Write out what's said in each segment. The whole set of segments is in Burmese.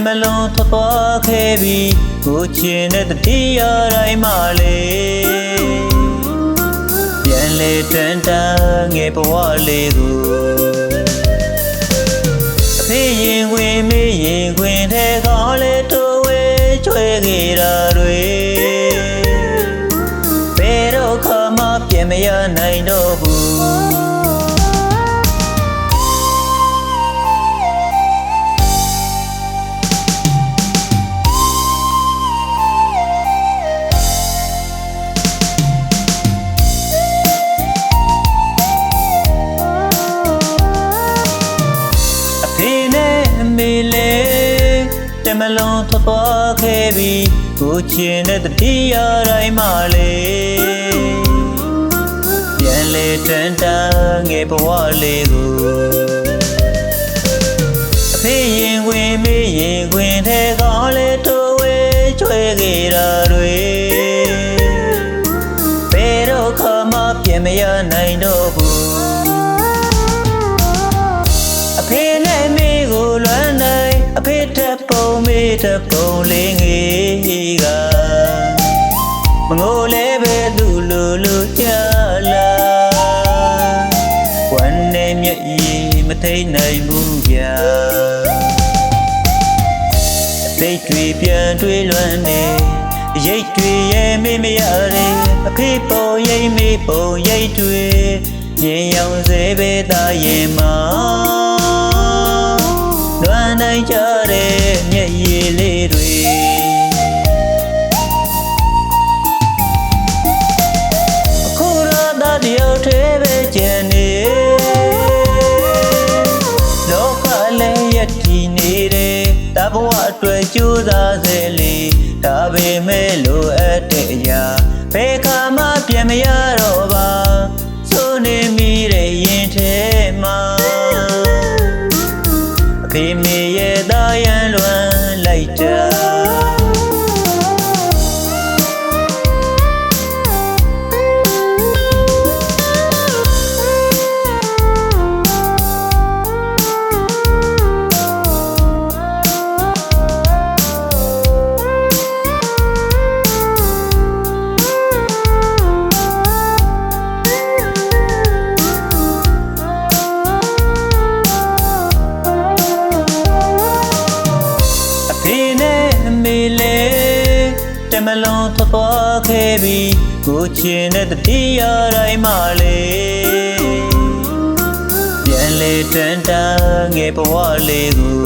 အဖေနဲ့အမေလေးတမလုံးထွက်သွားခဲ့ပြီးကိုချင်တဲ့တတိယတိုင်းမှလေးပြန်လေတန်တာငယ်ဘဝလေးကိုအဖေရင်ဝင်မေးရင်ခွင်တဲ့ကောင်းလေးတို့ဝဲချွဲခဲ့တာတွေဘယ်တော့ခမှပြန်မရနိုင်တော့ဘူး မလုံးထွက်သွားခဲ့ပြီးကိုချင်တဲ့တတိယတိုင်းမှလေးပြန်လေတန်တာငယ်ဘဝလေးကိုအဖေရင်ဝင်မေးရင်ခွင်တဲ့ကောင်းလေးတို့ဝဲချွဲခဲ့တာတွေဘယ်တော့ခမှပြန်မရနိုင်တော့ဘူး တက်ပုံလေးငယ်ကမငိုလဲပဲသူလူလူကြလာဝန်နေမျက်ရည်မထိန်နိုင်ဘူးဗျာစိတ်တွေပြန်တွေးလွမ်းနေရိတ်တွေရဲ့မေးမရတဲ့အဖေပေါ်ရိတ်မေးပုံရိတ်တွေရင်ရောင်စေပဲသားရင်မှာလွမ်း နိုင်ကြတဲ့မျက်ရည်လေးတွေအခုတော့တတယောက်သေးပဲကျန်နေလောကလည်းရည်တည်နေတယ်တဘဝအတွက်ကြိုးစားစေလေဒါပေမဲ့လိုအပ်တဲ့အရာဘယ်ခါမှပြန်မရ အဖေမေ မလုံးထွက်သွားခဲ့ပြီးကိုချင်တဲ့တတိယတိုင်းမှလေးပြန်လေတန်တာငယ်ဘဝလေးကို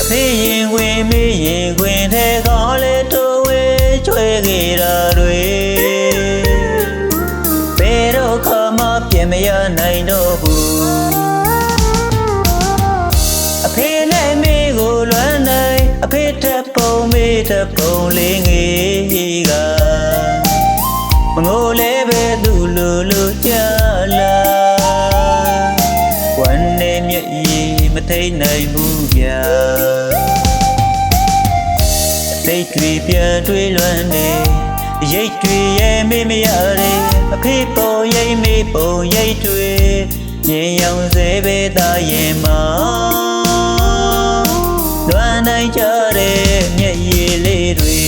အဖေရင်ဝင်မေးရင်ခွင်တဲ့ကောင်းလေးတို့ဝဲချွဲခဲ့တာတွေဘယ်တော့ခမှပြန်မရနိုင်တော့ဘူး တက်ပုံမေတက်ပုံလေးငယ်ကမငိုလဲပဲသူလူလူကြလာဝန်နေမျက်ရည်မထိန်နိုင်ဘူးဗျာစိတ်တွေပြန်တွေးလွမ်းနေရိတ်တွေရဲ့မေးမရတဲ့အဖေပုံရိတ်မေးပုံရိတ်တွေရင်ရောင်စေပဲသားရင်မှာလွမ်း နိုင်ကြတဲ့မျက်ရည်လေးတွေ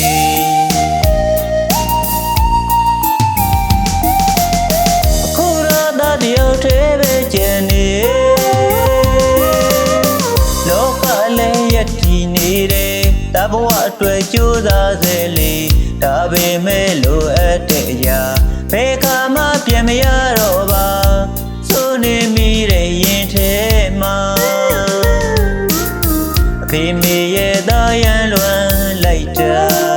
အခုတော့တတယောက်သေးပဲကျန်နေလောကလည်းရည်တည်နေတယ်တဘဝအတွက်ကြိုးစားစေလေဒါပေမဲ့လိုအပ်တဲ့အရာဘယ်ခါမှပြန်မရတော့ပါ ဖေမေရဲ့သားရန်လွန်လိုက်တာ